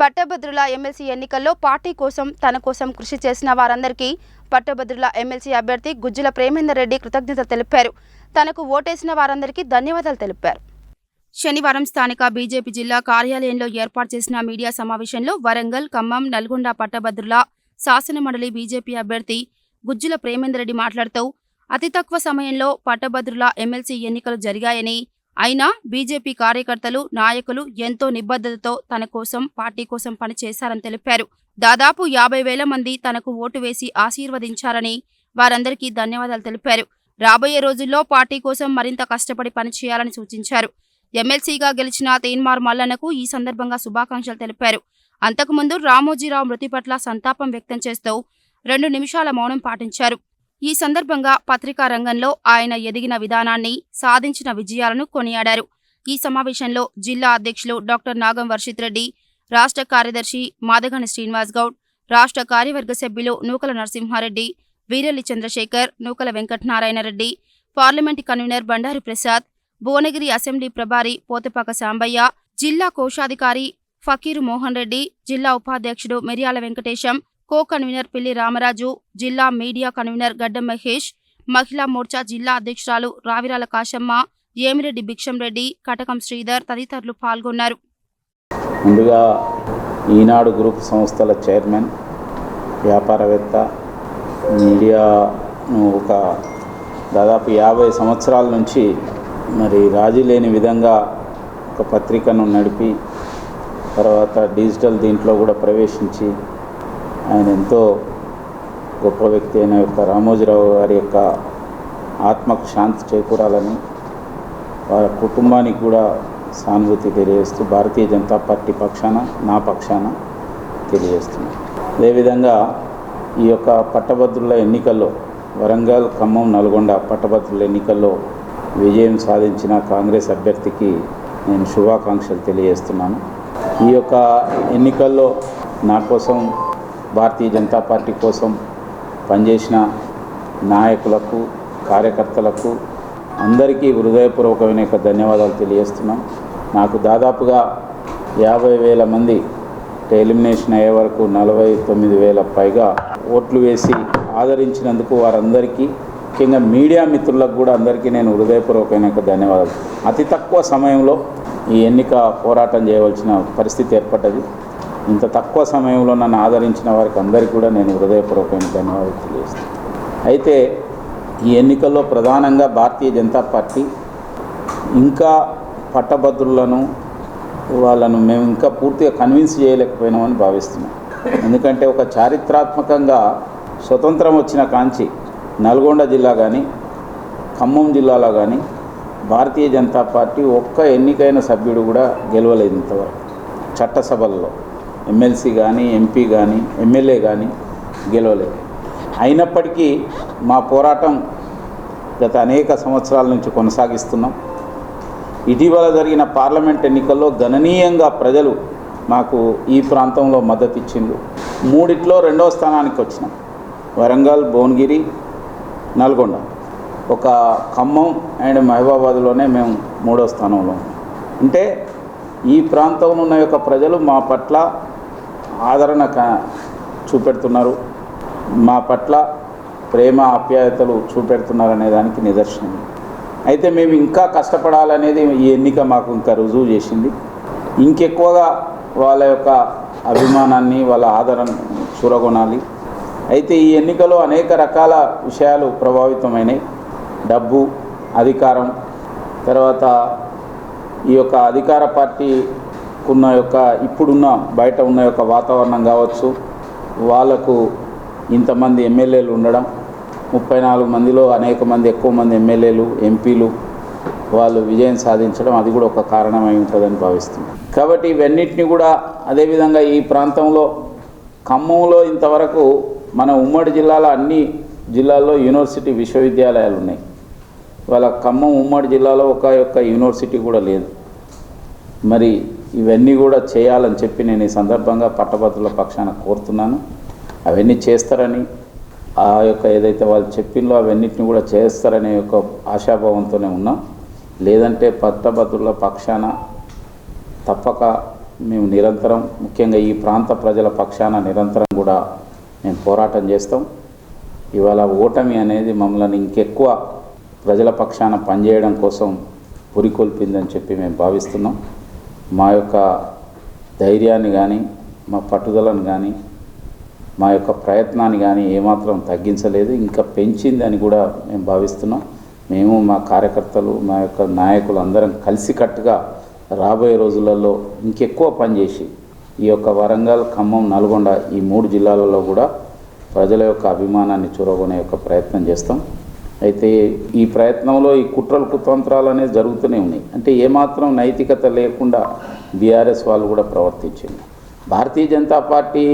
పట్టభద్రుల ఎమ్మెల్సీ ఎన్నికల్లో పార్టీ కోసం తన కోసం కృషి చేసిన వారందరికీ పట్టభద్రుల ఎమ్మెల్సీ అభ్యర్థి గుజ్జుల ప్రేమేందర్ రెడ్డి కృతజ్ఞతలు తెలిపారు. తనకు ఓటేసిన వారందరికీ ధన్యవాదాలు తెలిపారు. శనివారం స్థానిక బీజేపీ జిల్లా కార్యాలయంలో ఏర్పాటు చేసిన మీడియా సమావేశంలో వరంగల్ ఖమ్మం నల్గొండ పట్టభద్రుల శాసనమండలి బీజేపీ అభ్యర్థి గుజ్జుల ప్రేమేందర్ రెడ్డి మాట్లాడుతూ అతి తక్కువ సమయంలో పట్టభద్రుల ఎమ్మెల్సీ ఎన్నికలు జరిగాయని అయినా బీజేపీ కార్యకర్తలు నాయకులు ఎంతో నిబద్ధతతో తన కోసం పార్టీ కోసం పనిచేశారని తెలిపారు. దాదాపు యాభై వేల మంది తనకు ఓటు వేసి ఆశీర్వదించారని వారందరికీ ధన్యవాదాలు తెలిపారు. రాబోయే రోజుల్లో పార్టీ కోసం మరింత కష్టపడి పనిచేయాలని సూచించారు. ఎమ్మెల్సీగా గెలిచిన తేన్మార్ మల్లన్నకు ఈ సందర్భంగా శుభాకాంక్షలు తెలిపారు. అంతకుముందు రామోజీరావు మృతి పట్ల సంతాపం వ్యక్తం చేస్తూ రెండు నిమిషాల మౌనం పాటించారు. ఈ సందర్భంగా పత్రికా రంగంలో ఆయన ఎదిగిన విధానాన్ని సాధించిన విజయాలను కొనియాడారు. ఈ సమావేశంలో జిల్లా అధ్యక్షులు డాక్టర్ నాగం వర్షిత్ రెడ్డి రాష్ట్ర కార్యదర్శి మాదగని శ్రీనివాస్ గౌడ్ రాష్ట్ర కార్యవర్గ సభ్యులు Nukala Narasimhareddy Veerelli Chandrashekar Nukala Venkatanarayanareddy Reddy parliament convener Bandaru Prasad Bhuvanagiri assembly ప్రభారి Pothapaka Sambaiah జిల్లా కోశాధికారి ఫకీరు మోహన్ రెడ్డి జిల్లా ఉపాధ్యక్షుడు మిర్యాల వెంకటేశం కో కన్వీనర్ పిల్లి రామరాజు జిల్లా మీడియా కన్వీనర్ గడ్డ మహేష్ మహిళా మోర్చా జిల్లా అధ్యక్షురాలు రావిరాల కాశమ్మ ఏమిరెడ్డి భిక్షంరెడ్డి కటకం శ్రీధర్ తదితరులు పాల్గొన్నారు. ముందుగా ఈనాడు గ్రూప్ సంస్థల చైర్మన్ వ్యాపారవేత్త మీడియాను ఒక దాదాపు యాభై సంవత్సరాల నుంచి మరి రాజీ లేని విధంగా ఒక పత్రికను నడిపి తర్వాత డిజిటల్ దీంట్లో కూడా ప్రవేశించి ఆయన ఎంతో గొప్ప వ్యక్తి అయిన యొక్క రామోజీరావు గారి యొక్క ఆత్మకు శాంతి చేకూరాలని వారి కుటుంబానికి కూడా సానుభూతి తెలియజేస్తూ భారతీయ జనతా పార్టీ పక్షాన నా పక్షాన తెలియజేస్తున్నాను. అదేవిధంగా ఈ యొక్క పట్టభద్రుల ఎన్నికల్లో వరంగల్ ఖమ్మం నల్గొండ పట్టభద్రుల ఎన్నికల్లో విజయం సాధించిన కాంగ్రెస్ అభ్యర్థికి నేను శుభాకాంక్షలు తెలియజేస్తున్నాను. ఈ యొక్క ఎన్నికల్లో నా కోసం భారతీయ జనతా పార్టీ కోసం పనిచేసిన నాయకులకు కార్యకర్తలకు అందరికీ హృదయపూర్వకమైన యొక్క ధన్యవాదాలు తెలియజేస్తున్నాం. నాకు దాదాపుగా యాభై వేల మంది ఎలిమినేషన్ అయ్యే వరకు నలభై తొమ్మిది వేల పైగా ఓట్లు వేసి ఆదరించినందుకు వారందరికీ ముఖ్యంగా మీడియా మిత్రులకు కూడా అందరికీ నేను హృదయపూర్వకమైన ధన్యవాదాలు. అతి తక్కువ సమయంలో ఈ ఎన్నిక పోరాటం చేయవలసిన పరిస్థితి ఏర్పడ్డది. ఇంత తక్కువ సమయంలో నన్ను ఆదరించిన వారికి అందరికీ కూడా నేను హృదయపూర్వకమైన ధన్యవాదాలు తెలియజేస్తాను అయితే ఈ ఎన్నికల్లో ప్రధానంగా భారతీయ జనతా పార్టీ ఇంకా పట్టభద్రులను వాళ్ళను మేము ఇంకా పూర్తిగా కన్విన్స్ చేయలేకపోయినామని భావిస్తున్నాం. ఎందుకంటే ఒక చారిత్రాత్మకంగా స్వతంత్రం వచ్చిన కాంచి నల్గొండ జిల్లా కానీ ఖమ్మం జిల్లాలో కానీ భారతీయ జనతా పార్టీ ఒక్క ఎన్నికైన సభ్యుడు కూడా గెలవలేదు ఇంతవరకు చట్టసభల్లో. ఎమ్మెల్సీ కానీ ఎంపీ కానీ ఎమ్మెల్యే కానీ గెలవలేదు అయినప్పటికీ మా పోరాటం గత అనేక సంవత్సరాల నుంచి కొనసాగిస్తున్నాం. ఇటీవల జరిగిన పార్లమెంట్ ఎన్నికల్లో గణనీయంగా ప్రజలు మాకు ఈ ప్రాంతంలో మద్దతు ఇచ్చిండు మూడిట్లో రెండవ స్థానానికి వచ్చినాం. వరంగల్ భువనగిరి నల్గొండ. ఒక ఖమ్మం అండ్ మహబాబాద్లోనే మేము మూడో స్థానంలో ఉన్నాం. అంటే ఈ ప్రాంతంలో ఉన్న యొక్క ప్రజలు మా పట్ల ఆదరణ చూపెడుతున్నారు. మా పట్ల ప్రేమ ఆప్యాయతలు చూపెడుతున్నారనే దానికి నిదర్శనం. అయితే మేము ఇంకా కష్టపడాలనేది ఈ ఎన్నిక మాకు ఇంకా రుజువు చేసింది. ఇంకెక్కువగా వాళ్ళ యొక్క అభిమానాన్ని వాళ్ళ ఆదరణ చూరగొనాలి. అయితే ఈ ఎన్నికలో అనేక రకాల విషయాలు ప్రభావితమైనాయి. డబ్బు అధికారం తర్వాత ఈ యొక్క అధికార పార్టీ ఉన్న యొక్క ఇప్పుడున్న బయట ఉన్న యొక్క వాతావరణం కావచ్చు వాళ్ళకు ఇంతమంది ఎమ్మెల్యేలు ఉండడం ముప్పై నాలుగు మందిలో అనేక మంది ఎక్కువ మంది ఎమ్మెల్యేలు ఎంపీలు వాళ్ళు విజయం సాధించడం అది కూడా ఒక కారణమై ఉంటుందని భావిస్తున్నాం. కాబట్టి ఇవన్నిటిని కూడా అదేవిధంగా ఈ ప్రాంతంలో ఖమ్మంలో ఇంతవరకు మన ఉమ్మడి జిల్లాలో అన్ని జిల్లాల్లో యూనివర్సిటీ విశ్వవిద్యాలయాలు ఉన్నాయి. వాళ్ళ ఖమ్మం ఉమ్మడి జిల్లాలో ఒక యొక్క యూనివర్సిటీ కూడా లేదు. మరి ఇవన్నీ కూడా చేయాలని చెప్పి నేను ఈ సందర్భంగా పట్టభద్రుల పక్షాన కోరుతున్నాను. అవన్నీ చేస్తారని ఆ యొక్క ఏదైతే వాళ్ళు చెప్పిందో అవన్నిటిని కూడా చేస్తారనే యొక్క ఆశాభావంతోనే ఉన్నాం. లేదంటే పట్టభద్రుల పక్షాన తప్పక మేము నిరంతరం ముఖ్యంగా ఈ ప్రాంత ప్రజల పక్షాన నిరంతరం కూడా మేము పోరాటం చేస్తాం. ఇవాళ ఓటమి అనేది మమ్మల్ని ఇంకెక్కువ ప్రజల పక్షాన పనిచేయడం కోసం పురికొల్పిందని చెప్పి మేము భావిస్తున్నాం. మా యొక్క ధైర్యాన్ని కానీ మా పట్టుదలను కానీ మా యొక్క ప్రయత్నాన్ని కానీ ఏమాత్రం తగ్గించలేదు. ఇంకా పెంచింది అని కూడా మేము భావిస్తున్నాం. మేము మా కార్యకర్తలు మా యొక్క నాయకులు అందరం కలిసికట్టుగా రాబోయే రోజులలో ఇంకెక్కువ పనిచేసి ఈ యొక్క వరంగల్ ఖమ్మం నల్గొండ ఈ మూడు జిల్లాలలో కూడా ప్రజల యొక్క అభిమానాన్ని చూరగొనే యొక్క ప్రయత్నం చేస్తాం. అయితే ఈ ప్రయత్నంలో ఈ కుట్రలు కుతంత్రాలు అనేది జరుగుతూనే ఉన్నాయి. అంటే ఏమాత్రం నైతికత లేకుండా బీఆర్ఎస్ వాళ్ళు కూడా ప్రవర్తించింది. భారతీయ జనతా పార్టీ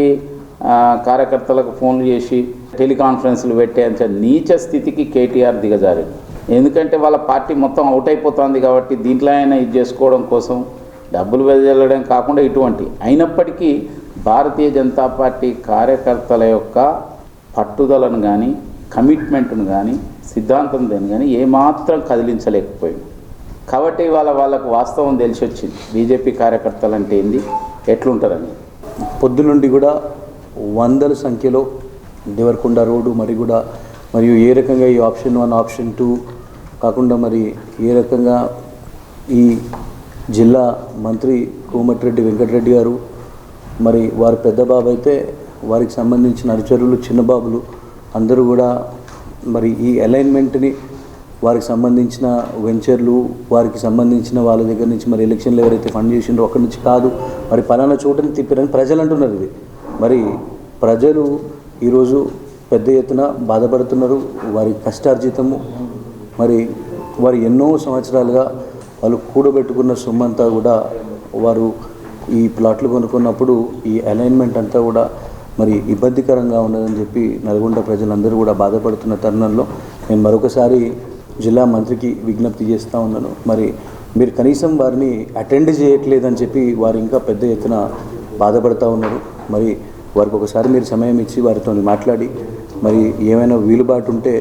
కార్యకర్తలకు ఫోన్లు చేసి టెలికాన్ఫరెన్స్లు పెట్టేంత నీచ స్థితికి కేటీఆర్ దిగజారింది. ఎందుకంటే వాళ్ళ పార్టీ మొత్తం అవుట్ అయిపోతుంది కాబట్టి దీంట్లో అయినా ఇది చేసుకోవడం కోసం డబ్బులు వెదజల్లడం కాకుండా ఇటువంటి. అయినప్పటికీ భారతీయ జనతా పార్టీ కార్యకర్తల యొక్క పట్టుదలను కానీ కమిట్మెంట్ను కానీ సిద్ధాంతం దేని కానీ ఏమాత్రం కదిలించలేకపోయింది కాబట్టి వాళ్ళ వాళ్ళకు వాస్తవం తెలిసి వచ్చింది. బీజేపీ కార్యకర్తలు అంటే ఏంది? ఎట్లుంటారని పొద్దునుండి కూడా వందల సంఖ్యలో దేవరకొండ రోడ్డు మరి కూడా మరియు ఏ రకంగా ఈ ఆప్షన్ వన్ ఆప్షన్ టూ కాకుండా మరి ఏ రకంగా ఈ జిల్లా మంత్రి కోమటిరెడ్డి వెంకటరెడ్డి గారు మరి వారి పెద్ద బాబు అయితే వారికి సంబంధించిన అనుచరులు చిన్న బాబులు అందరూ కూడా మరి ఈ అలైన్మెంట్ని వారికి సంబంధించిన వెంచర్లు వారికి సంబంధించిన వాళ్ళ దగ్గర నుంచి మరి ఎలక్షన్లు ఎవరైతే ఫండ్ చేసిండ్రో అక్కడి నుంచి కాదు మరి పలానా చోటని తిప్పారని ప్రజలు అంటున్నారు ఇది. మరి ప్రజలు ఈరోజు పెద్ద ఎత్తున బాధపడుతున్నారు వారి కష్టార్జితము. మరి వారు ఎన్నో సంవత్సరాలుగా వాళ్ళు కూడబెట్టుకున్న సొమ్మంతా కూడా వారు ఈ ప్లాట్లు కొనుక్కున్నప్పుడు ఈ అలైన్మెంట్ అంతా కూడా మరి ఇబ్బందికరంగా ఉన్నదని చెప్పి నల్గొండ ప్రజలందరూ కూడా బాధపడుతున్న తరుణంలో నేను మరొకసారి జిల్లా మంత్రికి విజ్ఞప్తి చేస్తూ ఉన్నాను. మరి మీరు కనీసం వారిని అటెండ్ చేయట్లేదని చెప్పి వారు ఇంకా పెద్ద ఎత్తున బాధపడుతూ ఉన్నారు. మరి వారికి ఒకసారి మీరు సమయం ఇచ్చి వారితో మాట్లాడి మరి ఏమైనా వీలుబాటు ఉంటే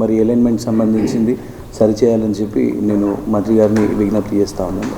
మరి అలైన్మెంట్ సంబంధించింది సరిచేయాలని చెప్పి నేను మంత్రి గారిని విజ్ఞప్తి చేస్తూ ఉన్నాను.